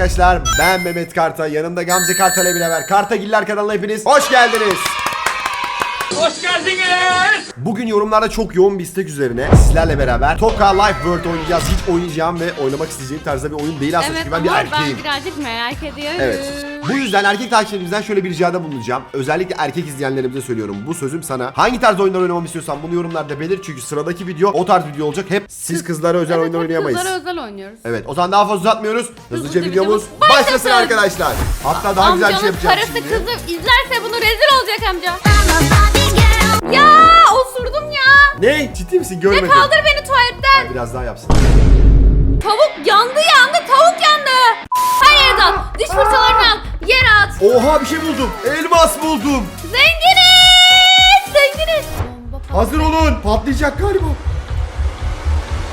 arkadaşlar. Ben Mehmet Karta. Yanımda Gamze Kartal ile beraber Kartagiller kanalına hepiniz hoş geldiniz. Hoş geldiniz. Bugün yorumlarda çok yoğun bir istek üzerine sizlerle beraber Toka Life World oynayacağız. Hiç oynayacağım ve oynamak isteyeceğim tarzda bir oyun değil aslında Evet çünkü ben bir erkeğim. ben birazcık merak ediyorum. Evet. Bu yüzden erkek takipçilerimizden şöyle bir ricada bulunacağım. Özellikle erkek izleyenlerimize söylüyorum. Bu sözüm sana. Hangi tarz oyunlar oynamamı istiyorsan bunu yorumlarda belir. Çünkü sıradaki video o tarz video olacak. Hep siz kızlara özel Evet, oyunlar hep oynayamayız. Kızlara özel oynuyoruz. Evet o zaman daha fazla uzatmıyoruz. Hızlıca Hızlıca videomuz videomuz başlasın başlasın. arkadaşlar. Hatta daha güzel bir şey Amcanın yapacağım karısı şimdi. kızı izlerse bunu rezil olacak amca. Ya osurdum ya. Ne? Ciddi misin? Ne Görmedim. kaldır beni tuvaletten. Ay, Biraz daha yapsın. Tavuk yandı yandı tavuk yandı. Her yere at. Diş at. Oha bir şey buldum. Elmas buldum. Zenginiz. Zenginiz. Bomba patladı. Hazır olun. Patlayacak galiba.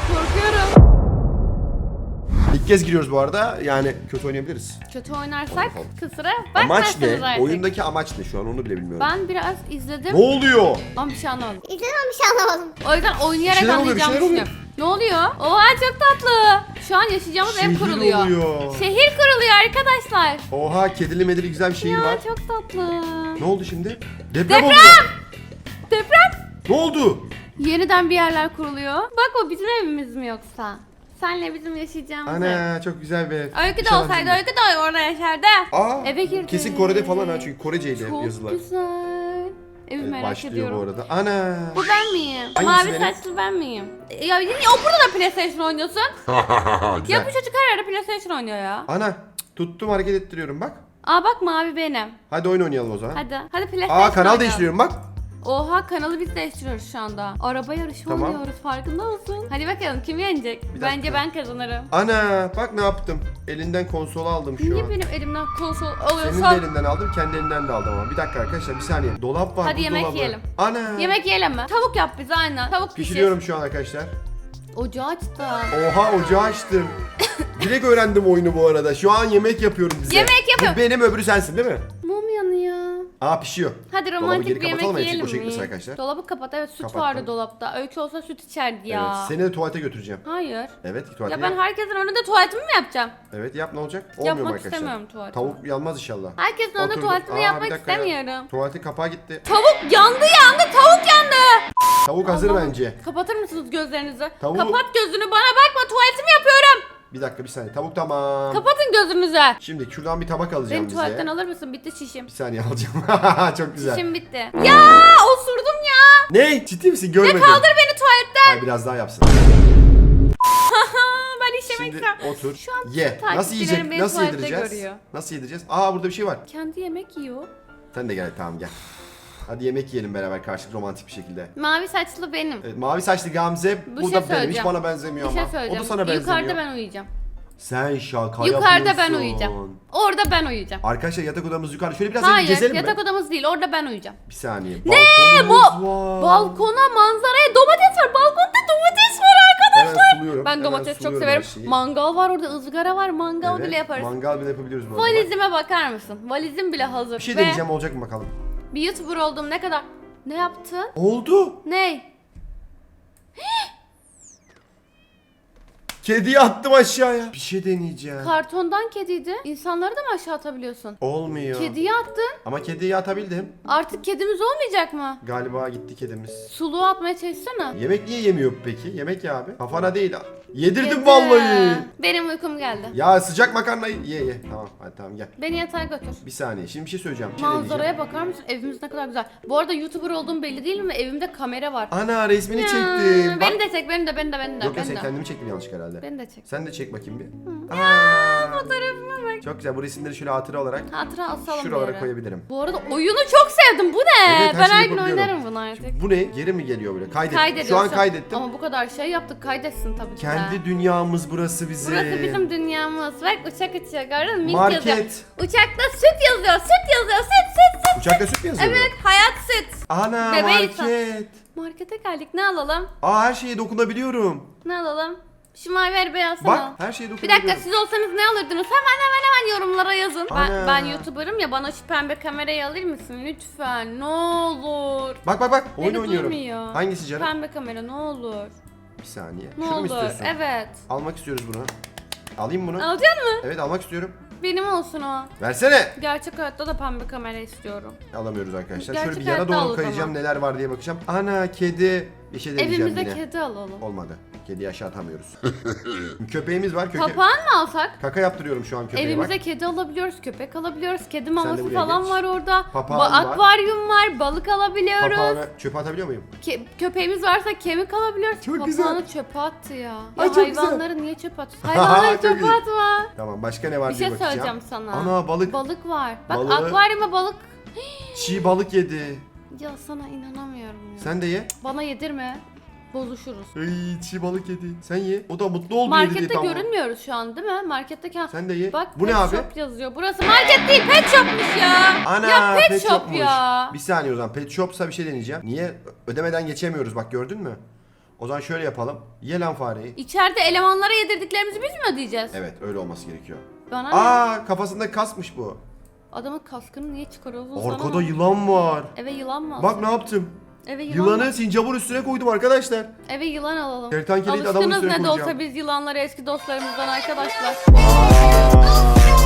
Korkuyorum. İlk kez giriyoruz bu arada. Yani kötü oynayabiliriz. Kötü oynarsak kısıra Amaç bakmazsınız ne? artık. Oyundaki amaç ne şu an onu bile bilmiyorum. Ben biraz izledim. Ne oluyor? Ama bir şey anlamadım. İzlemem bir şey anlamadım. O yüzden oynayarak şeyler oluyor, bir anlayacağımı şeyler oluyor. düşünüyorum. Ne oluyor? Oha çok tatlı. Şu an yaşayacağımız ev Şehir kuruluyor. oluyor. Şehir kuruluyor arkadaşlar. Oha kedili medili güzel bir şehir ya var. çok tatlı. Ne oldu şimdi? Deprem, Deprem! oldu. Deprem. Ne oldu? Yeniden bir yerler kuruluyor. Bak o bizim evimiz mi yoksa? Senle bizim yaşayacağımız ev. Ana çok güzel bir ev. Öykü de olsaydı Öykü de orada yaşardı. Aa, Eve girdi. Kesin Kore'de falan ha çünkü Koreceydi Çok yazılar. güzel. Evi Evet, merak başlıyor ediyorum. bu arada. Ana. Bu ben miyim? Hangisi Mavi benim? saçlı ben miyim? Ya yine o burada da PlayStation oynuyorsun. Ya bu çocuk her yerde PlayStation oynuyor ya. Ana tuttum hareket ettiriyorum bak. Aa bak mavi benim. Hadi oyun oynayalım o zaman. Hadi. Hadi PlayStation Aa kanal oynayalım. değiştiriyorum bak. Oha kanalı biz değiştiriyoruz şu anda. Araba yarışı Tamam. oynuyoruz farkında mısın? Hadi bakalım kim yenecek? dakika. Bence ben kazanırım. Ana bak ne yaptım. Elinden konsolu aldım şu Niye an. benim elimden konsol Senin de alıyorsan? elinden aldım, kendi elinden de aldım ama. Bir dakika arkadaşlar bir saniye. Dolap var. Hadi yemek buzdolabı. yiyelim. Ana. Yemek yiyelim mi? Tavuk yap bize aynen. Tavuk pişir. Pişiriyorum şu an arkadaşlar. Ocağı açtım. Oha ocağı açtım. Direkt öğrendim oyunu bu arada. Şu an yemek yapıyorum bize. Yemek yapıyorum. Bu benim öbürü sensin değil mi? Mum yanıyor. Aa pişiyor. Hadi romantik geri bir yemek kapatalım, yiyelim boşa gitmesin mi? arkadaşlar. Dolabı kapat evet süt Kapattım. vardı dolapta. Öykü olsa süt içerdi ya. Evet. Seni de tuvalete götüreceğim. Hayır. Evet tuvalete Ya ben yap. herkesin önünde tuvaletimi mi yapacağım? Evet yap ne olacak? Olmuyor mu Yapmak arkadaşlar? istemiyorum tuvaletimi. Tavuk yanmaz inşallah. Herkesin önünde Oturduk. tuvaletimi Aa, bir yapmak dakika ya. istemiyorum. Tuvaletin kapağı gitti. Tavuk yandı yandı tavuk yandı. Tavuk hazır Allah'ım. bence. Kapatır mısınız gözlerinizi? Tavuğu- Kapat gözünü bana bakma tuvaletimi yapıyorum. Bir dakika bir saniye. Tavuk tamam. Kapatın gözünüzü. Şimdi şuradan bir tabak alacağım Beni bize. tuvaletten alır mısın? Bitti şişim. Bir saniye alacağım. Çok güzel. Şişim bitti. Ya osurdum ya. Ne? Ciddi misin? Görmedim. Kaldır beni tuvaletten. Ay biraz daha yapsın. ben işemek Şimdi istiyorum. otur. Şu an Ye. Nasıl yiyecek? beni Nasıl tuvalette yedireceğiz? görüyor. Nasıl yedireceğiz? Aa burada bir şey var. Kendi yemek yiyor. Sen de gel tamam gel. Hadi yemek yiyelim beraber karşılıklı romantik bir şekilde. Mavi saçlı benim. Evet, mavi saçlı Gamze Bir bu şey da benim. Hiç bana benzemiyor Bir şey ama. O söyleyeceğim. da sana benzemiyor. Yukarıda ben uyuyacağım. Sen şaka Yukarıda ben yapıyorsun. uyuyacağım. Orada ben uyuyacağım. Arkadaşlar yatak odamız yukarıda. Şöyle biraz Hayır gezelim yatak mi? odamız değil orada ben uyuyacağım. Bir saniye. Ne? Bu balkona manzaraya domates var. Balkonda domates var arkadaşlar. Hemen suluyorum. Ben hemen domates çok suluyorum severim. şeyi. Mangal var orada ızgara var. Mangal Evet, bile yaparız. Mangal bile yapabiliyoruz bu arada. Valizime bakar mısın? Valizim bile hazır. Bir şey Ve deneyeceğim olacak mı bakalım. Bir YouTuber oldum ne kadar... Ne yaptın? Oldu. Ney? Kediyi attım aşağıya. Bir şey deneyeceğim. Kartondan kediydi. İnsanları da mı aşağı atabiliyorsun? Olmuyor. Kediyi attın. Ama kediyi atabildim. Artık kedimiz olmayacak mı? Galiba gitti kedimiz. Suluğu atmaya çalışsana. Yemek niye yemiyor peki? Yemek ya abi. Kafana değil. Yedirdim Yedi. vallahi. Benim uykum geldi. Ya sıcak makarnayı ye ye. Tamam hadi tamam gel. Beni yatağa götür. Bir saniye şimdi bir şey söyleyeceğim. Bir şey deneyeceğim. Manzaraya bakar mısın? Evimiz ne kadar güzel. Bu arada YouTuber olduğum belli değil mi? Evimde kamera var. Ana resmini Ya, çektim. Bak. Beni de çek, beni de, beni de, beni de. Yok ya beni sen de. kendimi çektim yanlış herhalde. Beni de çek. Sen de çek bakayım bir. Aa. Çok güzel bu resimleri şöyle hatıra olarak Hatıra asalım bir şuralara yere. koyabilirim. Bu arada oyunu çok sevdim. Bu ne? Evet, her ben şeyi her gün yapabiliyorum. oynarım bunu artık. Şimdi bu ne? Geri mi geliyor böyle? Kaydet. Kaydediyoruz. Şu an kaydettim. Ama bu kadar şey yaptık. Kaydetsin tabii ki de. Kendi dünyamız burası bizim. Burası bizim dünyamız. Bak uçak uçuyor gördün mü? Mint Market. yazıyor. Uçakta süt yazıyor. Süt yazıyor. Süt süt süt. Uçakta süt mü yazıyor? Evet hayat süt. Ana Bebeğiz. market. Markete geldik. Ne alalım? Aa her şeye dokunabiliyorum. Ne alalım? Şu mavi arabayı alsana. Bak her şeye Bir dakika siz olsanız ne alırdınız? Hemen hemen hemen yorumlara yazın. Ben, Ana. ben YouTuber'ım ya bana şu pembe kamerayı alır mısın lütfen? Ne olur. Bak bak bak oyun Beni oynuyorum. duymuyor. Hangisi canım? Pembe kamera ne olur. Bir saniye. Ne Şunu mu olur. istiyorsun? Evet. Almak istiyoruz bunu. Alayım bunu. Alacak mı? Evet almak istiyorum. Benim olsun o. Versene. Gerçek hayatta da pembe kamera istiyorum. Alamıyoruz arkadaşlar. Gerçek Şöyle bir yana hayatta al doğru kayacağım zaman. neler var diye bakacağım. Ana kedi. Bir şey deneyeceğim Evimize yine. kedi alalım. Olmadı. Kediyi aşağı atamıyoruz. Köpeğimiz var. Köke... Papağan mı alsak? Kaka yaptırıyorum şu an köpeğe Evimize bak. kedi alabiliyoruz, köpek alabiliyoruz, kedi maması buraya falan geç. var orada. Papağan var. akvaryum var, balık alabiliyoruz. Papağanı çöpe atabiliyor muyum? Ke- köpeğimiz varsa kemik alabiliyoruz. Çok Papağanı güzel. çöpe attı ya. Ay, ya çok güzel. hayvanları niye çöpe atıyorsun? Hayvanları Çok çöpe iyi. atma. Tamam başka ne var Bir diye şey bakacağım. söyleyeceğim sana. Ana balık. Balık var. Bak Balığı- akvaryuma balık. Çiğ balık yedi. Ya sana inanamıyorum ya. Sen de ye. Bana yedirme. Bozuşuruz. Ay çiğ balık yedi. Sen ye. O da mutlu oldu yedi Markette tamam. görünmüyoruz şu an değil mi? Markette kend- Sen de ye. Bak Bu pet ne abi? shop yazıyor. Burası market değil pet shopmuş ya. Ana ya pet, shop shopmuş. ya. Bir saniye o zaman pet shopsa bir şey deneyeceğim. Niye ödemeden geçemiyoruz bak gördün mü? O zaman şöyle yapalım. Ye lan fareyi. İçeride elemanlara yedirdiklerimizi biz mi ödeyeceğiz? Evet öyle olması gerekiyor. Bana ne? Aa kafasında kasmış bu. Adamın kaskını niye çıkarıyorsun sana? Arkada ne? yılan var. Eve yılan mı Bak ne yaptım? Eve yılan Yılanı sincapın üstüne koydum arkadaşlar. Eve yılan alalım. Kertenkeleyi de adamın üstüne ne de olsa koyacağım. biz yılanlara eski dostlarımızdan arkadaşlar.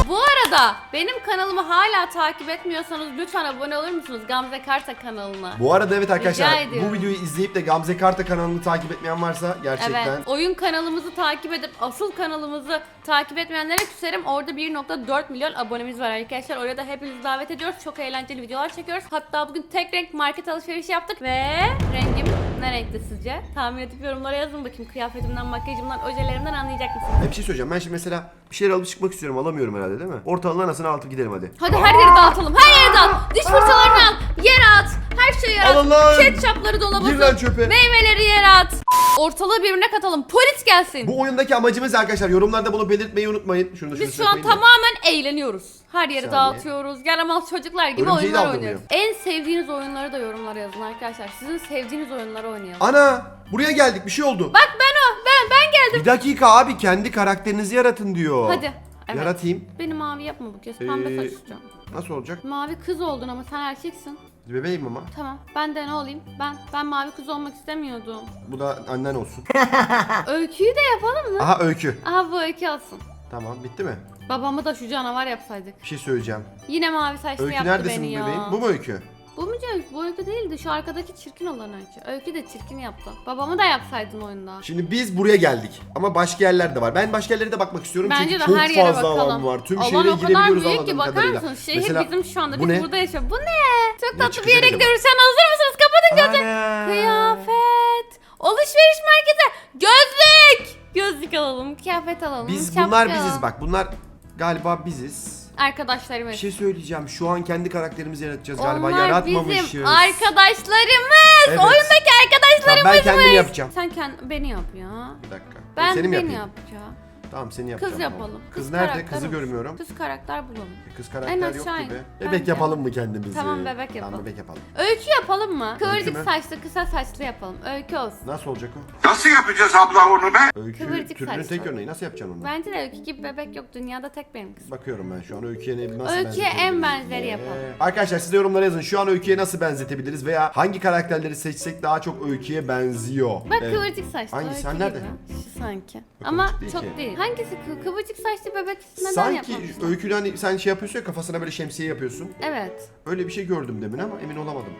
Bu arada benim kanalımı hala takip etmiyorsanız lütfen abone olur musunuz Gamze Karta kanalına? Bu arada evet arkadaşlar bu videoyu izleyip de Gamze Karta kanalını takip etmeyen varsa gerçekten Evet. Oyun kanalımızı takip edip asıl kanalımızı takip etmeyenlere küserim. Orada 1.4 milyon abonemiz var arkadaşlar. Oraya da hepinizi davet ediyoruz. Çok eğlenceli videolar çekiyoruz. Hatta bugün tek renk market alışverişi yaptık ve rengim ne renkti sizce? Tahmin edip yorumlara yazın bakayım. Kıyafetimden, makyajımdan, ojelerimden anlayacak mısınız? bir şey söyleyeceğim. Ben şimdi mesela bir şeyler alıp çıkmak istiyorum. Alamıyorum herhalde değil mi? Ortalığın anasını alıp gidelim hadi. Hadi her yeri dağıtalım. Her yeri dağıt. Diş fırçalarını al. Yere at. Her şeyi yere at. Al lan. Ketçapları dolaba Gir lan sok. çöpe. Meyveleri yere at. Ortalığı birbirine katalım. Polis gelsin. Bu oyundaki amacımız arkadaşlar yorumlarda bunu belirtmeyi unutmayın. Şunu da Biz şu an da. tamamen eğleniyoruz. Her yeri saniye. dağıtıyoruz. Yaramaz çocuklar gibi Örümceği de oyunlar oynuyoruz. En sevdiğiniz oyunları da yorumlara yazın arkadaşlar. Sizin sevdiğiniz oyunları oynayalım. Ana buraya geldik bir şey oldu. Bak ben o. Ben ben geldim. Bir dakika abi kendi karakterinizi yaratın diyor. Hadi. Evet. Yaratayım. Beni mavi yapma bu kez. Pembe Ee, saç istiyorum. Nasıl olacak? Mavi kız oldun ama sen erkeksin. Bebeğim ama. Tamam. Ben de ne olayım? Ben ben mavi kız olmak istemiyordum. Bu da annen olsun. Öyküyü de yapalım mı? Aha öykü. Aha bu öykü olsun. Tamam bitti mi? Babamı da şu canavar yapsaydık. Bir şey söyleyeceğim. Yine mavi saçlı Öykü yaptı neredesin beni ya. bebeğim? Bu mu öykü? Bu canım? Bu öykü değildi. Şu arkadaki çirkin olan öykü. Öykü de çirkin yaptı. Babamı da yapsaydın oyunda. Şimdi biz buraya geldik. Ama başka yerler de var. Ben başka yerlere de bakmak istiyorum Bence çünkü de çok her yere fazla bakalım. alan var. Tüm Alan şehre o kadar girebiliyoruz büyük ki anladığım bakar kadarıyla. mısın? Şehir Mesela bizim şu anda. bu Biz ne? burada yaşıyoruz. Bu ne? Çok tatlı bir çıkacak yere acaba? gidiyoruz. Sen hazır mısınız? Kapatın gözünü. Ana! Kıyafet. Alışveriş merkezi. Gözlük. Gözlük alalım. Kıyafet alalım. Biz şapka. bunlar biziz bak. Bunlar galiba biziz. Arkadaşlarımız. Bir şey söyleyeceğim. Şu an kendi karakterimizi yaratacağız galiba. Onlar Yaratmamışız. bizim arkadaşlarımız. Evet. Oyundaki arkadaşlarımız. Tamam, ben kendimi yapacağım. Sen kend beni yap ya. Bir dakika. Ben seni mi beni yapayım? yapacağım. Tamam seni yapacağım. Kız tamam. yapalım. Kız, nerede? karakter Kızı olsun. görmüyorum. Kız karakter bulalım. Kız En karakter yok aşağı gibi. in. Bebek Bence. yapalım mı kendimizi? Tamam, bebek Tamam yapalım. bebek yapalım. Öykü yapalım mı? Kıvırcık mü? saçlı, kısa saçlı yapalım. Öykü olsun. Nasıl olacak o? Nasıl yapacağız abla onu be? Öykü Kıvırcık türünün saçlı. tek örneği. Nasıl yapacaksın onu? Bence de Öykü gibi bebek yok. Dünyada tek benim kızım. Bakıyorum ben şu an Öykü'ye ne nasıl Öyküye en benzetebiliriz benzeri diye. yapalım. Arkadaşlar siz de yorumlara yazın. Şu an Öykü'ye nasıl benzetebiliriz veya hangi karakterleri seçsek daha çok Öykü'ye benziyor. Bak Evet. kıvırcık saçlı. Hangisi? Öykü Sen nerede? gibi. Şu sanki. Ama kıvırcık değil çok ki. değil. Hangisi kı- kıvırcık saçlı bebek neden Sanki yapmamışlar? Öykü'yle hani sen şey yapıyorsun ya kafasına böyle şemsiye yapıyorsun. Evet. Öyle bir şey gördüm demin ama emin olamadım.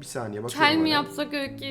Bir saniye bakıyorum. Kel mi hala. yapsak Öykü?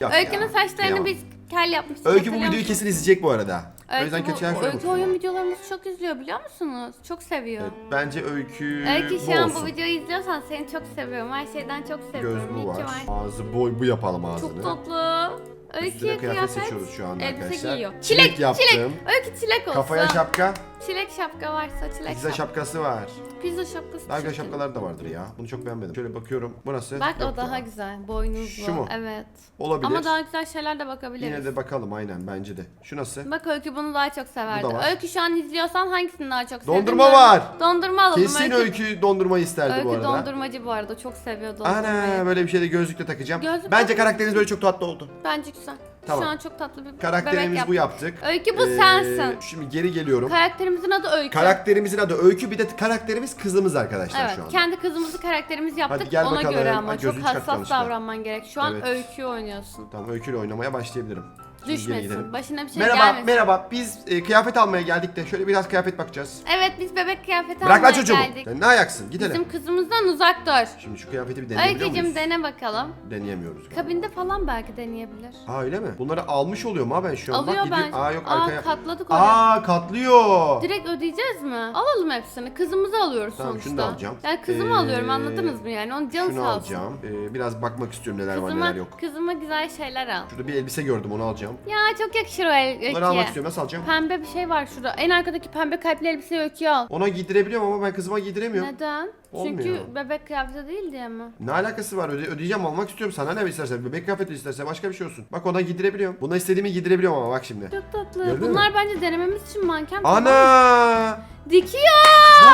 Yok Öykü'nün ya, saçlarını kıyamam. biz kel yapmıştık. Öykü bu hatırlıyor videoyu musun? kesin izleyecek bu arada. o yüzden bu- kötü şeyler Öykü söylemek oyun videolarımızı çok izliyor biliyor musunuz? Çok seviyor. Evet, bence Öykü, Öykü bu şu an olsun. bu videoyu izliyorsan seni çok seviyorum. Her şeyden çok seviyorum. Göz İyi bu ki var. var. Ağzı boy bu yapalım ağzını. Çok tatlı. Üstüne Öykü'ye kıyafet kıyafet. seçiyoruz şu anda Elbise arkadaşlar. giyiyor. Çilek Çilek, çilek. yaptım. Öykü çilek olsun. Kafaya şapka, Çilek şapka varsa çilek pizza şapka. şapkası var. Pizza şapkası. Daha güzel çirkin. şapkalar da vardır ya. Bunu çok beğenmedim. Şöyle bakıyorum. Burası. Bak Yok o daha ya. güzel. Boynuzlu. Şu mu? Evet. Olabilir. Ama daha güzel şeyler de bakabiliriz. Yine de bakalım aynen bence de. Şu nasıl? Bak Öykü bunu daha çok severdi. Bu da var. Öykü şu an izliyorsan hangisini daha çok sevdin? Dondurma var. Dondurma alalım. Kesin öykü dondurma isterdi bu Öykü arada. dondurmacı bu arada. Çok seviyor dondurmayı. Ana böyle bir şey de gözlükle takacağım. Gözlük Bence karakteriniz böyle çok tatlı oldu. Bence güzel. Tamam. Şu an çok tatlı bir bebek Karakterimiz bu yaptık. yaptık. Öykü bu Ee, sensin. Şimdi geri geliyorum. Karakterimizin adı Öykü. Karakterimizin adı Öykü bir de karakterimiz kızımız arkadaşlar Evet, şu anda. kendi kızımızı karakterimiz yaptık. Hadi gel Ona bakalım. göre Ay, ama çok gözünü çıkart hassas davranman gerek. Şu an Evet. Öykü oynuyorsun. Tamam Öykü'yle oynamaya başlayabilirim. Şimdi geri Düşmesin. Başına bir şey Merhaba, gelmesin. merhaba. Biz e, kıyafet almaya geldik de şöyle biraz kıyafet bakacağız. Evet biz bebek kıyafeti Bırak lan almaya çocuğumu. geldik. Sen ne ayaksın? Gidelim. Bizim kızımızdan uzak dur. Şimdi şu kıyafeti bir deneyebiliyor Öykücüm muyuz? dene bakalım. Deneyemiyoruz. galiba. Kabinde falan belki deneyebilir. Aa öyle mi? Bunları almış oluyorum ha ben şu an. Alıyor Bak gidiyor. bence. Aa yok Aa, arkaya. katladık oraya. Aa katlıyor. Direkt ödeyeceğiz mi? Alalım hepsini. Kızımızı alıyoruz Tamam, sonuçta. şunu da alacağım. Yani kızımı Ee, alıyorum anladınız mı yani? Onun canı Şunu sağ olsun. alacağım. Ee, biraz bakmak istiyorum neler var Kızıma, neler yok. kızıma güzel şeyler al. Şurada bir elbise gördüm onu alacağım. Ya çok yakışır o el Bunları almak istiyorum. Nasıl alacağım? Pembe bir şey var şurada. En arkadaki pembe kalpli elbiseyi öyküye al. Ona giydirebiliyorum ama ben kızıma giydiremiyorum. Neden? Olmuyor. Çünkü bebek kıyafeti değil diye mi? Ne alakası var? Öde ödeyeceğim almak istiyorum. Sana ne istersen. Bebek kıyafeti istersen başka bir şey olsun. Bak ona giydirebiliyorum. Buna istediğimi giydirebiliyorum ama bak şimdi. Çok tatlı. Gördün mü? Bunlar bence denememiz için manken falan. Ana! Dikiyor.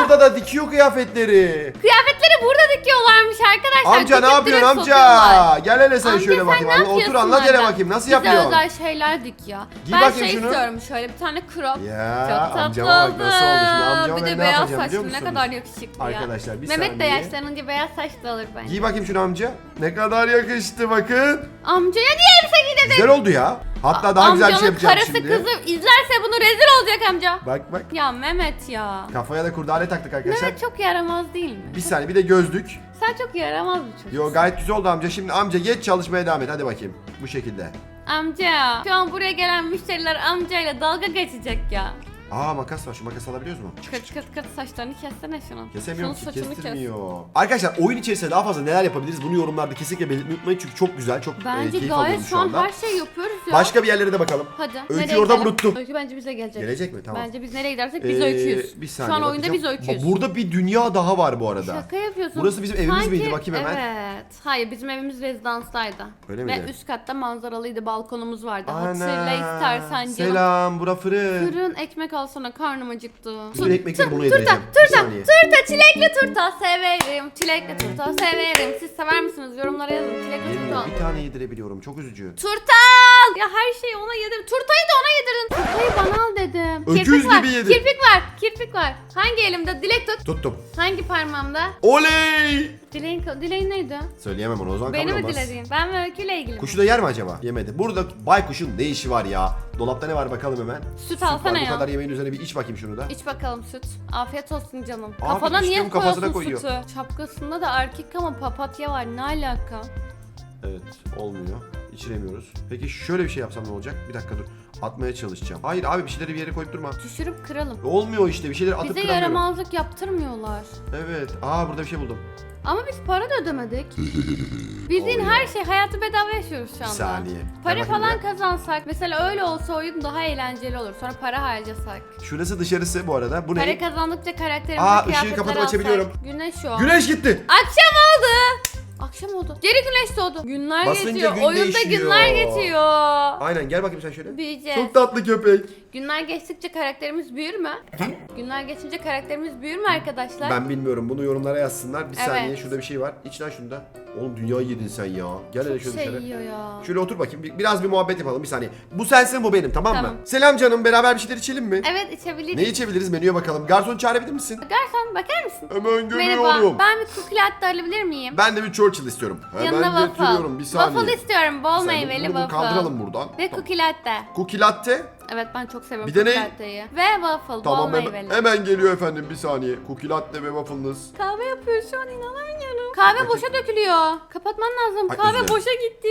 Burada da dikiyor kıyafetleri. Kıyafetleri burada dikiyorlarmış arkadaşlar. Amca ne Dikip yapıyorsun direkt amca? Gel hele sen Amca şöyle sen bakayım. ne Anla- Otur yapıyorsun anlat hele orada? bakayım. Nasıl Bize yapıyorsun? özel şeyler dik ya. Giy ben bakayım şey şunu. istiyorum şöyle bir tane crop. Ya Çok tatlı amcama bak nasıl oldu şimdi. Amcama bir ben de ne beyaz yapacağım biliyor saçlı ne musunuz? kadar yakışıklı ya. Arkadaşlar, bir Mehmet de saniye. yaşlanınca beyaz saçlı alır bence. Giy bakayım şunu amca. Ne kadar yakıştı bakın. Amcaya niye elbise giydirdin? Güzel oldu ya. Hatta daha güzel bir şey yapacağım karısı şimdi. kızı izlerse bunu rezil olacak amca. Bak bak. Ya Mehmet ya. Kafaya da kurdale taktık arkadaşlar. Mehmet çok yaramaz değil mi? Bir saniye bir de gözlük. Sen çok yaramaz bir çocuk. Yo gayet güzel oldu amca. Şimdi amca geç çalışmaya devam et. Hadi bakayım. Bu şekilde. Amca. Şu an buraya gelen müşteriler amcayla dalga geçecek ya. Aa makas var. Şu makas alabiliyoruz mu? Kıt kıt kıt saçlarını kessene şunun. Kesemiyorum Şunun ki saçını kes. kestirmiyor. Arkadaşlar oyun içerisinde daha fazla neler yapabiliriz bunu yorumlarda kesinlikle belirtmeyi unutmayın çünkü çok güzel çok e, Bence keyif gayet alıyorum şu an anda. her şeyi yapıyoruz ya. Başka bir yerlere de bakalım. Hadi. Öyküyü nereye orada gidelim? unuttum. Öykü bence bize gelecek. Gelecek mi? Tamam. Bence biz nereye gidersek biz Ee, öyküyüz. Bir Şu saniye an oyunda biz bakacağım. öyküyüz. Ba- Burada bir dünya daha var bu arada. Şaka yapıyorsun. Burası bizim evimiz Sanki- miydi? Bakayım hemen. Evet. Hayır bizim evimiz rezidanstaydı. Öyle Ve miydi? üst katta manzaralıydı balkonumuz vardı. Hatırla istersen canım. Selam bura fırın. Fırın ekmek alsana karnım acıktı. Bütün ekmekleri bunu turta, yedireceğim. Turta, turta, çilekli turta severim. Çilekli turta severim. Siz sever misiniz? Yorumlara yazın. Çilekli turta. Bir tane yedirebiliyorum. Çok üzücü. Turtal! Ya her şeyi ona yedirin. Turtayı da ona yedirin. Turtayı bana al dedim. Öküz kirpik var. gibi yedi. Kirpik var. Kirpik var. Hangi elimde? Dilek tut. Tuttum. Hangi parmağımda? Oley! Dileğin, dileğin neydi? Söyleyemem onu o zaman Beni kabul mi olmaz. dilediğin? Ben ve öyküyle ilgili? Kuşu da yer mi acaba? Yemedi. Burada baykuşun ne işi var ya? Dolapta ne var bakalım hemen. Süt var. alsana Bu ya. kadar yemeğin üzerine bir iç bakayım şunu da. İç bakalım süt. Afiyet olsun canım. Abi, Kafana niye kafasına koyuyorsun koyuyor. sütü? Şapkasında da erkek ama papatya var. Ne alaka? Evet olmuyor. İçiremiyoruz. Peki şöyle bir şey yapsam ne olacak? Bir dakika dur. Atmaya çalışacağım. Hayır abi bir şeyleri bir yere koyup durma. Düşürüp kıralım. Olmuyor işte bir şeyleri atıp Bize kıramıyorum. yaramazlık yaptırmıyorlar. Evet. Aa burada bir şey buldum. Ama biz para da ödemedik. Bildiğin Oluyor. her şey hayatı bedava yaşıyoruz şu Bir anda. saniye. Para bakayım falan buraya. kazansak mesela öyle olsa oyun daha eğlenceli olur. Sonra para harcasak. Şurası dışarısı bu arada. Bu Para ne? kazandıkça karakterimize Aa, ışığı kıyafetler kapatıp alsak. açabiliyorum. Güneş o. Güneş gitti. Akşam oldu. Akşam oldu. Geri güneş doğdu. Günler Basınca geçiyor. gün Oyunda değişiyor. günler geçiyor. Aynen gel bakayım sen şöyle. Büyüyeceğiz. Çok tatlı köpek. Günler geçtikçe karakterimiz büyür mü? Günler geçince karakterimiz büyür mü arkadaşlar? Ben bilmiyorum. Bunu yorumlara yazsınlar. Bir Evet. saniye şurada bir şey var. İç lan şunu da. Oğlum dünyayı yedin sen ya. Gel hele şöyle şey dışarı. yiyor ya. Şöyle otur bakayım. Bir- Biraz bir muhabbet yapalım bir saniye. Bu sensin bu benim tamam, Tamam. mı? Selam canım beraber bir şeyler içelim mi? Evet içebiliriz. Ne içebiliriz menüye bakalım. Garson çağırabilir misin? Garson bakar mısın? Hemen Merhaba. Ben bir cookie latte alabilir miyim? Ben de bir Churchill istiyorum. Hemen Yanına waffle. getiriyorum bir saniye. Waffle istiyorum. Bol saniye, meyveli bunu- bunu waffle. kaldıralım buradan. Ve cookie latte. Cookie latte. Evet ben çok seviyorum Bir de cookie ne? latte'yi. Ve waffle Tamam bol hemen, meyveli. hemen geliyor efendim bir saniye. Cookie latte ve waffle'ınız. Kahve yapıyor şu an inanamıyorum. Kahve boşa dökülüyor. Kapatman lazım. Ay, Kahve dilerim. boşa gitti.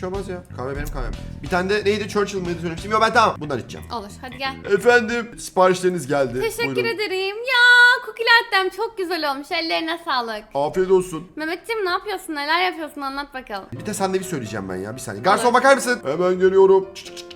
Şey olmaz ya. Kahve benim kahvem. Bir tane de neydi Churchill mıydı söylemiştim. Yok ben tamam. Bundan içeceğim. Olur hadi gel. Efendim siparişleriniz geldi. Teşekkür Buyurun. ederim. Ya cookie lattem çok güzel olmuş. Ellerine sağlık. Afiyet olsun. Mehmetciğim ne yapıyorsun? Neler yapıyorsun? Anlat bakalım. Bir de sandviç söyleyeceğim ben ya. Bir saniye. Garson bakar mısın? Hemen geliyorum. Çık, çık, çık.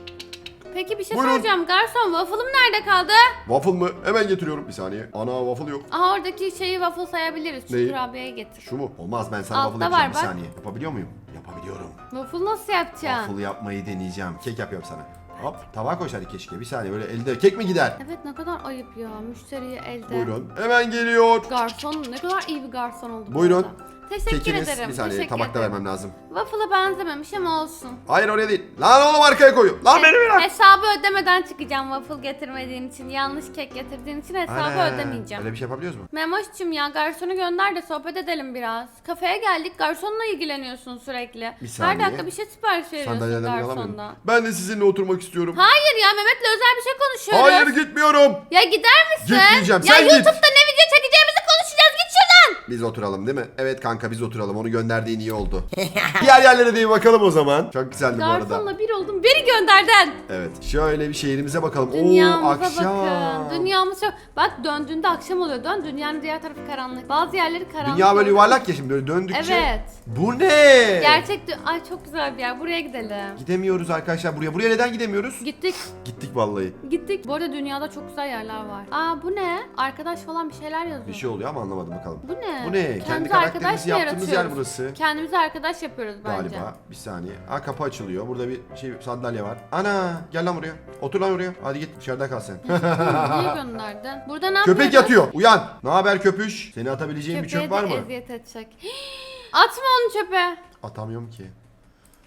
Peki bir şey Buyurun. soracağım. Garson waffle'ım nerede kaldı? Waffle mı? Hemen getiriyorum. Bir saniye. Ana waffle yok. Aha oradaki şeyi waffle sayabiliriz. Şu Neyi? kurabiyeye getir. Şu mu? Olmaz ben sana Altta waffle yapacağım. var, Bir bak. saniye. Yapabiliyor muyum? Yapabiliyorum. Waffle nasıl yapacaksın? Waffle yapmayı deneyeceğim. Kek yapıyorum sana. Hop tabağa koysaydık keşke. Bir saniye böyle elde. Kek mi gider? Evet ne kadar ayıp ya. Müşteriyi elde. Buyurun. Hemen geliyor. Garson ne kadar iyi bir garson oldu. bu Buyurun. arada. Teşekkür Kekiniz ederim. bir saniye teşekkür tabakta ederim. vermem lazım. Waffle'a benzememiş ama olsun. Hayır oraya değil. Lan oğlum arkaya koyuyor. Lan beni bırak. Hesabı ödemeden çıkacağım waffle getirmediğin için. Yanlış kek getirdiğin için hesabı Ana, ödemeyeceğim. Öyle bir şey yapabiliyoruz mu? Memoş'cum ya garsonu gönder de sohbet edelim biraz. Kafeye geldik garsonla ilgileniyorsun sürekli. Bir Her saniye. dakika bir şey sipariş veriyorsun Sandalyeden alamıyorum. garsondan. Ben de sizinle oturmak istiyorum. Hayır ya Mehmet'le özel bir şey konuşuyoruz. Hayır gitmiyorum. Ya gider misin? Gitmeyeceğim, Ya sen git. YouTube'da ne video çekeceğimizi konuşacağız git şuradan. Biz oturalım değil mi? Evet kanka biz oturalım. Onu gönderdiğin iyi oldu. Diğer yerlere de bir bakalım o zaman. Çok güzeldi bu arada. Garsonla bir oldum beni gönderdin. Evet. Şöyle bir şehrimize bakalım. Oo Dünyamıza akşam. bakın. Dünyamız çok... Bak döndüğünde akşam oluyor. Dön dünyanın diğer tarafı karanlık. Bazı yerleri karanlık. Dünya böyle oluyor. yuvarlak ya şimdi böyle döndükçe. Evet. Bu ne? Gerçek dü- Ay çok güzel bir yer. Buraya gidelim. Gidemiyoruz arkadaşlar buraya. Buraya neden gidemiyoruz? Gittik. Gittik vallahi. Gittik. Bu arada dünyada çok güzel yerler var. Aa bu ne? Arkadaş falan bir şeyler yazıyor. Bir şey oluyor ama anlamadım bakalım. Bu ne? Bu ne? Kendi arkadaş karakterimizi mı yaptığımız yer yaratıyoruz? burası. Kendimize arkadaş yapıyoruz bence. Galiba. Bir saniye. Ha kapı açılıyor. Burada bir şey sandalye var. Ana gel lan buraya. Otur lan oraya. Hadi git dışarıda kal sen. Niye gönderdin? Burada ne yapıyoruz? Köpek yatıyor. Uyan. Ne haber köpüş? Seni atabileceğim bir Köpeğe çöp var de mı? eziyet edecek. Atma onu çöpe. Atamıyorum ki.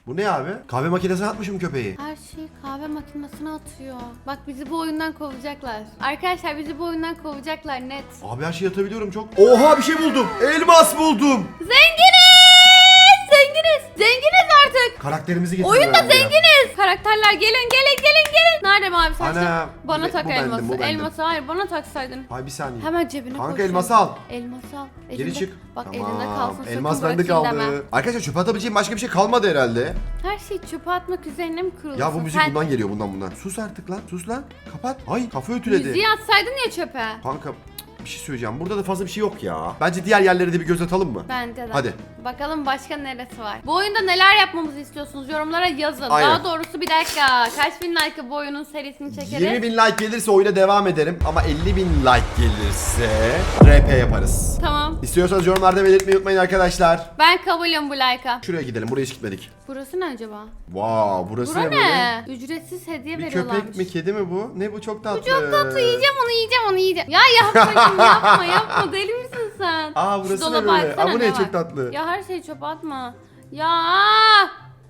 Bu ne abi? Kahve makinesine atmışım köpeği. Her şeyi kahve makinesine atıyor. Bak bizi bu oyundan kovacaklar. Arkadaşlar bizi bu oyundan kovacaklar net. Abi her şeyi atabiliyorum çok. Oha bir şey buldum. Elmas buldum. Zenginiz! Zenginiz! Zenginiz! Karakterimizi getiriyorum. Oyunda zenginiz! Karakterler gelin gelin gelin gelin! Nerede mavi saçlı? Ana, Bana bu- tak bu bendim, elması. bu bendim. elması hayır bana taksaydın. Ay bir saniye. Hemen cebine Kanka koy elması al. Elması al. Geri Elinde- çık. Bak elinde kalsın sakın Elmas bende bırakayım kaldı. deme. Arkadaşlar çöpe atabileceğim başka bir şey kalmadı herhalde. Her şeyi çöpe atmak üzerine mi kurulsun? Ya bu müzik Sen bundan geliyor bundan bundan. Sus artık lan. Sus lan. Kapat. Ay kafa ötüledi. Müziği atsaydın ya çöpe. Kanka bir şey söyleyeceğim. Burada da fazla bir şey yok ya. Bence diğer yerlere de bir göz atalım mı? Bence de. Hadi. Bakalım başka neresi var. Bu oyunda neler yapmamızı istiyorsunuz? Yorumlara yazın. Aynen. Daha doğrusu bir dakika. Kaç bin like bu oyunun serisini çekeriz? 20 bin like gelirse oyuna devam ederim ama 50 bin like gelirse RP yaparız. Tamam. İstiyorsanız yorumlarda belirtmeyi unutmayın arkadaşlar. Ben kabulüm bu like'a. Şuraya gidelim. Buraya hiç gitmedik. Burası ne acaba? Wow, burası Bura ne böyle? Ücretsiz hediye Bir veriyorlarmış. köpek mi, kedi mi bu? Ne bu çok tatlı. Çok tatlı yiyeceğim onu yiyeceğim onu yiyeceğim. Ya yapma yapma yapma deli misin sen? Aa, Şu burası ne dolaba böyle? Aa, bu ne? var? Çok tatlı. Ya her şeyi çöpe atma. Ya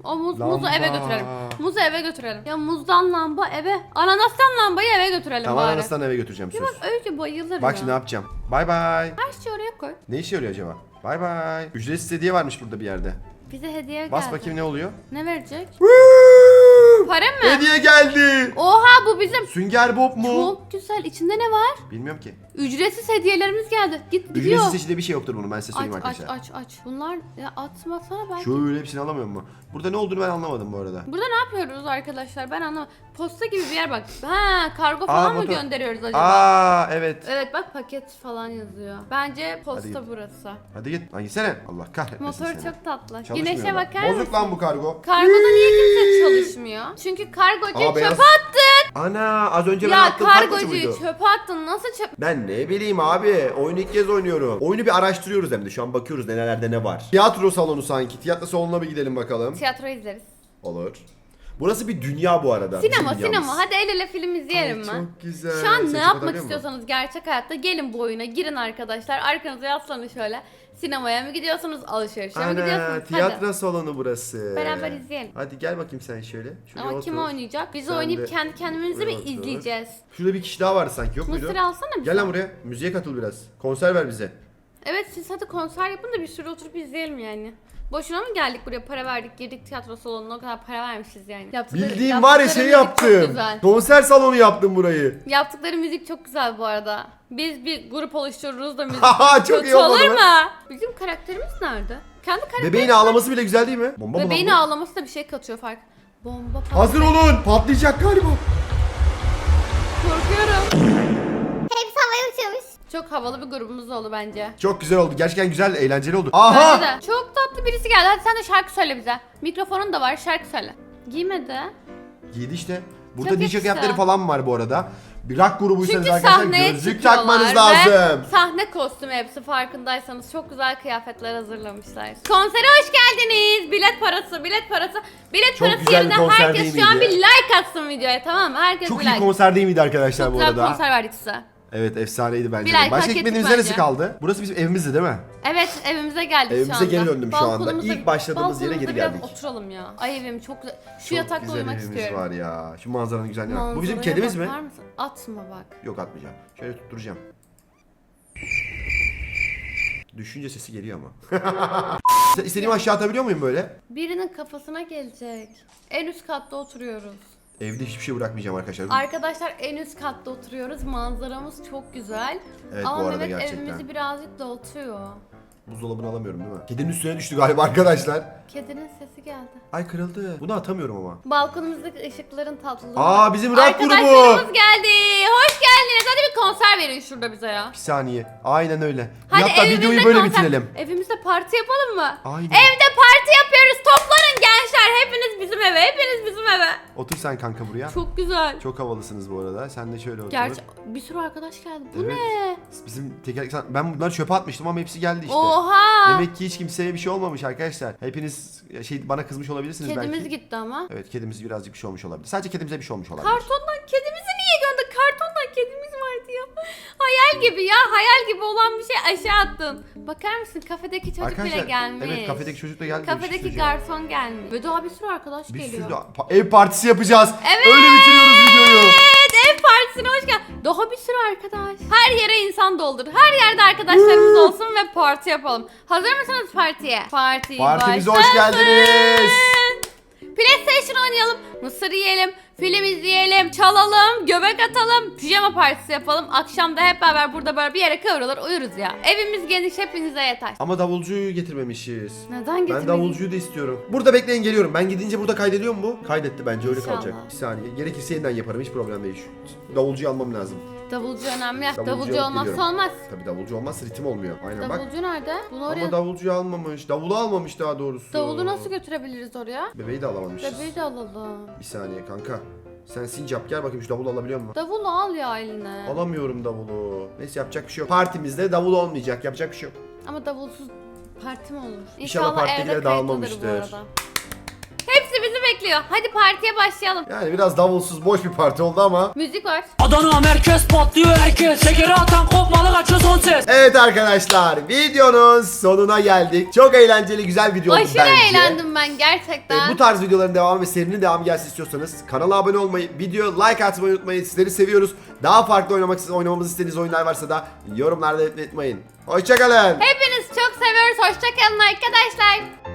o muz, muzu Lamba. eve götürelim. Muzu eve götürelim. Ya muzdan lamba eve. Ananastan lambayı eve götürelim Tamam bari. anasından eve götüreceğim söz. Bak öyle bayılır Bak ya. şimdi ne yapacağım. Bay bay. Her şeyi oraya koy. Ne işe yarıyor acaba? Bay bay. Ücretsiz hediye varmış burada bir yerde. Bize hediye Bas geldi. bakayım ne oluyor? Ne verecek? Para mı? Hediye geldi. Oha bu bizim. Sünger Bob mu? Çok güzel. İçinde ne var? Bilmiyorum ki. Ücretsiz hediyelerimiz geldi. Git gidiyor. Ücretsiz seçili bir şey yoktur bunun ben size Aç söyleyeyim aç arkadaşlar. aç aç. Bunlar ya atmasana belki. Şöyle hepsini alamıyor mu? Burada ne olduğunu ben anlamadım bu arada. Burada ne yapıyoruz arkadaşlar? Ben anlamadım. Posta gibi bir yer bak. Ha kargo falan mı motor- gönderiyoruz acaba? Aa evet. Evet bak paket falan yazıyor. Bence posta git. burası. Hadi git. Lan gitsene. Allah kahretmesin Motor seni. çok tatlı. Çalışmıyor Güneşe lan. bakar mısın? Bozuk lan bu kargo. Kargoda niye kimse çalışmıyor? Çünkü kargocu Aa, çöpe beyaz. Ana az önce ben Ya attığım kargocu kargocuyu muydu? çöpe attın. Nasıl çöp? Ben ne bileyim abi. Oyunu ilk kez oynuyorum. Oyunu bir araştırıyoruz hem de. Şu an bakıyoruz nelerde ne var. Tiyatro salonu sanki. Tiyatro salonuna bir gidelim bakalım. Tiyatro izleriz. Olur. Burası bir dünya bu arada. Sinema bizim dünyamız. sinema. Hadi el ele film izleyelim mi? Çok güzel. Şu an ne yapmak hatırlıyor musun? istiyorsanız gerçek hayatta gelin bu oyuna girin arkadaşlar. Arkanıza yaslanın şöyle. Sinemaya mı gidiyorsunuz? Alışverişe mi Ana gidiyorsunuz? tiyatro salonu burası. Beraber izleyelim. Hadi gel bakayım sen şöyle. Hadi. Şuraya Ama otur. kim oynayacak? Biz Sen oynayıp de kendi kendimizi mi buraya otur. izleyeceğiz? Şurada bir kişi daha vardı sanki yok muydu? Mısır alsana bize. Gel lan buraya. Müziğe katıl biraz. Konser ver bize. Evet siz hadi konser yapın da bir sürü oturup izleyelim yani. Boşuna mı geldik buraya para verdik girdik tiyatro salonuna o kadar para vermişiz yani. Yaptıkları- Bildiğim var ya yaptıkları şey müzik Çok yaptım. güzel. Konser salonu yaptım burayı. Yaptıkları müzik çok güzel bu arada. Biz bir grup oluştururuz da müzik Haha, çok kötü iyi olmadı olur mı? mu? Bizim karakterimiz nerede? Kendi karakterimiz Bebeğin ağlaması bile güzel değil mi? Bomba mı Bebeğin lan bu? ağlaması da bir şey katıyor fark. Bomba patladı. Hazır olun. Patlayacak galiba. Korkuyorum. Hepsi havaya uçuyormuş. Çok havalı bir grubumuz oldu bence. Çok güzel oldu. Gerçekten güzel, eğlenceli oldu. Aha! Bence de. Çok tatlı birisi geldi. Hadi sen de şarkı söyle bize. Mikrofonun da var şarkı söyle. Giymedi. Giydi işte. Burada Çok DJ yakıştı. kıyafetleri falan var bu arada. Bir rock grubuysanız Çünkü arkadaşlar sahneye gözlük çıkıyorlar takmanız ve lazım. sahne kostümü hepsi farkındaysanız çok güzel kıyafetler hazırlamışlar. Konsere hoş geldiniz. Bilet parası, bilet parası. Bilet Çok parası güzel bir yerine konser herkes değil şu an miydi? bir like atsın videoya tamam mı? Herkes Çok bir iyi like. konser değil miydi arkadaşlar çok bu güzel arada? konser verdik size. Evet efsaneydi bence. Bir de. Başka hak ettik gitmediğimiz neresi bence. kaldı? Burası bizim evimizdi değil mi? Evet evimize geldik şu Evimize anda. geri döndüm şu anda. İlk başladığımız yere geri balkonumuzda geldik. biraz oturalım ya. Ay evim çok güzel. Şu Çok yatakta güzel uyumak evimiz istiyorum. var ya. Şu manzaranın güzelliği. bak. Bu bizim Manzaraya kedimiz mi? bakar mısın? Atma bak. Yok atmayacağım. Şöyle tutturacağım. Düşünce sesi geliyor ama. İstediğimi aşağı atabiliyor muyum böyle? Birinin kafasına gelecek. En üst katta oturuyoruz. Evde hiçbir şey bırakmayacağım arkadaşlar. Arkadaşlar en üst katta oturuyoruz. Manzaramız çok güzel. Evet, Ama bu arada Mehmet gerçekten. evimizi birazcık dağıtıyor. Buzdolabını alamıyorum değil mi? Kedinin üstüne düştü galiba arkadaşlar. Kedinin sesi geldi. Ay kırıldı. Bunu atamıyorum ama. Balkonumuzdaki ışıkların tatlılığı. Aa, bizim rock Arkadaşlarımız grubu. geldi. Hoş geldiniz. Hadi bir konser verin şurada bize ya. Bir saniye. Aynen öyle. Hadi Hatta evimizde videoyu böyle konser- bitirelim. Evimizde parti yapalım mı? Aynen. Evde parti yapıyoruz. Toplanın gençler. Hepiniz bizim eve. Hepiniz bizim eve. Otur sen kanka buraya. Çok güzel. Çok havalısınız bu arada. Sen de şöyle otur. Gerçi bir sürü arkadaş geldi. Bu Evet. ne? Bizim tekerlek ben bunları çöpe atmıştım ama hepsi geldi işte. Oha. Demek ki hiç kimseye bir şey olmamış arkadaşlar. Hepiniz şey bana kızmış olabilirsiniz Kedimiz belki. gitti ama. Evet kedimiz birazcık bir şey olmuş olabilir. Sadece kedimize bir şey olmuş olabilir. Kartondan kedimizi niye gönder? Kartondan kedimiz vardı ya. Hayal gibi ya. Hayal gibi olan bir şey aşağı attın. Bakar mısın? Kafedeki çocuk bile gelmiş. Evet kafedeki çocuk da geldi. bir şey Kafedeki garson gelmiş. Ve daha bir sürü arkadaş Bir geliyor. sürü de- pa- ev partisi yapacağız. Evet. Öyle bitiriyoruz videoyu. Evet ev partisine hoş geldin. Daha bir sürü arkadaş. Her yere insan doldur. Her yerde arkadaşlarımız olsun ve parti yapalım. Hazır mısınız partiye? Parti Partimize hoş başlasın. geldiniz. PlayStation oynayalım, mısır yiyelim, film izleyelim, çalalım, göbek atalım, pijama partisi yapalım. Akşam da hep beraber burada böyle bir yere kıvrılır uyuruz ya. Evimiz geniş hepinize yeter. Ama davulcuyu getirmemişiz. Neden Ben getirmedin? davulcuyu da istiyorum. Burada bekleyin geliyorum. Ben gidince burada kaydediyor mu bu? Kaydetti bence öyle İnşallah. kalacak. Bir saniye. Gerekirse yeniden yaparım hiç problem değil. Davulcuyu almam lazım. Davulcu önemli. Davulcu Davulcu, olmazsa olmaz. Tabii davulcu olmazsa ritim olmuyor. Aynen bak. Davulcu nerede? Bunu oraya... Ama davulcuyu almamış. Davulu almamış daha doğrusu. Davulu nasıl götürebiliriz oraya? Bebeği de alamamışız. Bebeği de alalım. Bir saniye kanka. Sen sincap gel bakayım şu davulu alabiliyor musun? Davulu al ya eline. Alamıyorum davulu. Neyse yapacak bir şey yok. Partimizde davul olmayacak. Yapacak bir şey yok. Ama davulsuz parti mi olur? İnşallah partidekiler evde kayıtlıdır dağılmamıştır. bu arada. Hepsi bizi bekliyor. Hadi partiye başlayalım. Yani biraz davulsuz boş bir parti oldu ama. Müzik var. Adana merkez patlıyor herkes. Şekeri atan kopmalı kaçıyor son ses. Evet arkadaşlar videonun sonuna geldik. Çok eğlenceli güzel video oldu Aşırı bence. eğlendim ben Ee, gerçekten. bu tarz videoların devamı ve serinin devamı gelsin istiyorsanız kanala abone olmayı, video like atmayı unutmayın. Sizleri seviyoruz. Daha farklı oynamak oynamamızı istediğiniz oyunlar varsa da yorumlarda belirtmeyi unutmayın. Hoşçakalın. Hepiniz çok seviyoruz. Hoşçakalın arkadaşlar.